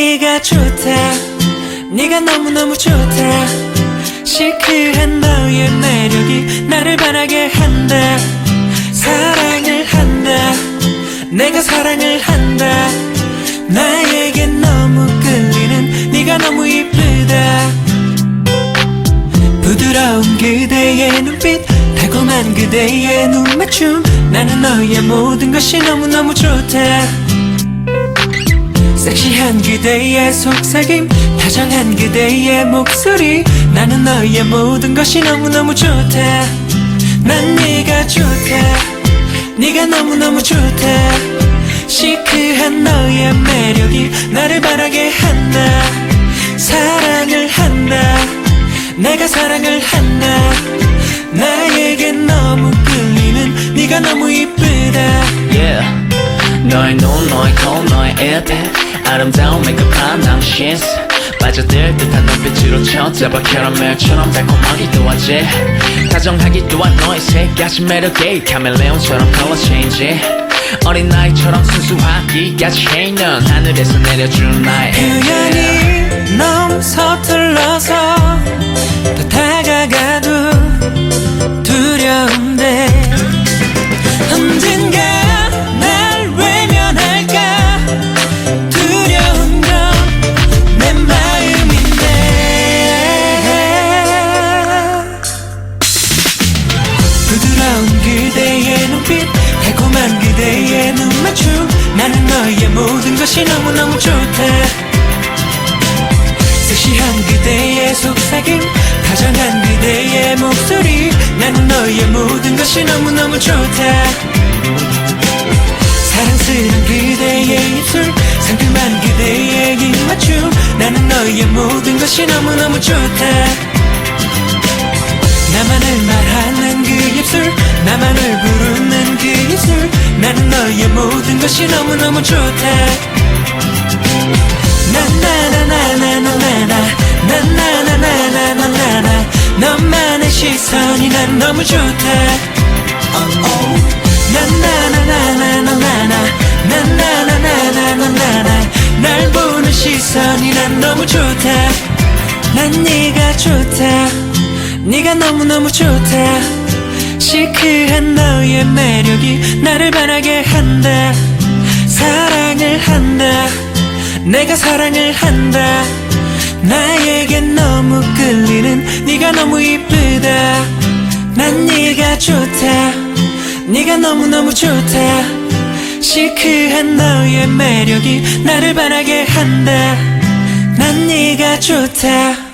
네가 좋다 네가 너무너무 좋다 시크한 너의 매력이 나를 반하게 한다 사랑을 한다 내가 사랑을 한다 나에게 너무 끌리는 네가 너무 이쁘다 부드러운 그대의 눈빛 달콤한 그대의 눈맞춤. 나는 너의 모든 것이 너무너무 좋다 섹시한 그대의 속삭임 다정한 그대의 목소리. 나는 너의 모든 것이 너무너무 좋다 난 네가 좋다 네가 너무너무 좋다 시크한 너의 매력이 나를 바라게 한다. 사랑을 한다. 내가 사랑을 한다. 나에게 너무 끌리는 네가 너무 이쁘다. Yeah. 너의 눈 너의 코 너의 에펙 아름다운 메이크업한 당신. 빠져들 듯한 눈빛으로 쳐잡아 캐러멜처럼 달콤하기도 하지. 다정하기도 한 너의 세 가지 매력에 카멜레온처럼 컬러 체인지 어린아이처럼 순수하기까지 해넌 하늘에서 내려준 나의 표현이 너무 서툴러서 모든 것이 너무너무 좋다 섹시한 그대의 속삭임 다정한 그대의 목소리 나는 너의 모든 것이 너무너무 좋다 사랑스런 그대의 입술 상큼한 그대의 입맞춤 나는 너의 모든 것이 너무너무 좋다 나만을 말하는 그 입술 나만을 부르는 그 입술 나는 너의 모든 것이 너무너무 좋다 나나나나나나나 나 나나나나나나나 너만의 시선이 난 너무 좋다 나나나나나나나 나 나나나나나나 날 보는 시선이 난 너무 좋다 난 네가 좋다 네가 너무너무 좋다 시크한 너의 매력이 나를 반하게 한다. 사랑을 한다. 내가 사랑을 한다. 나에게 너무 끌리는 네가 너무 이쁘다. 난 네가 좋다. 네가 너무너무 좋다. 시크한 너의 매력이 나를 반하게 한다. 난 네가 좋다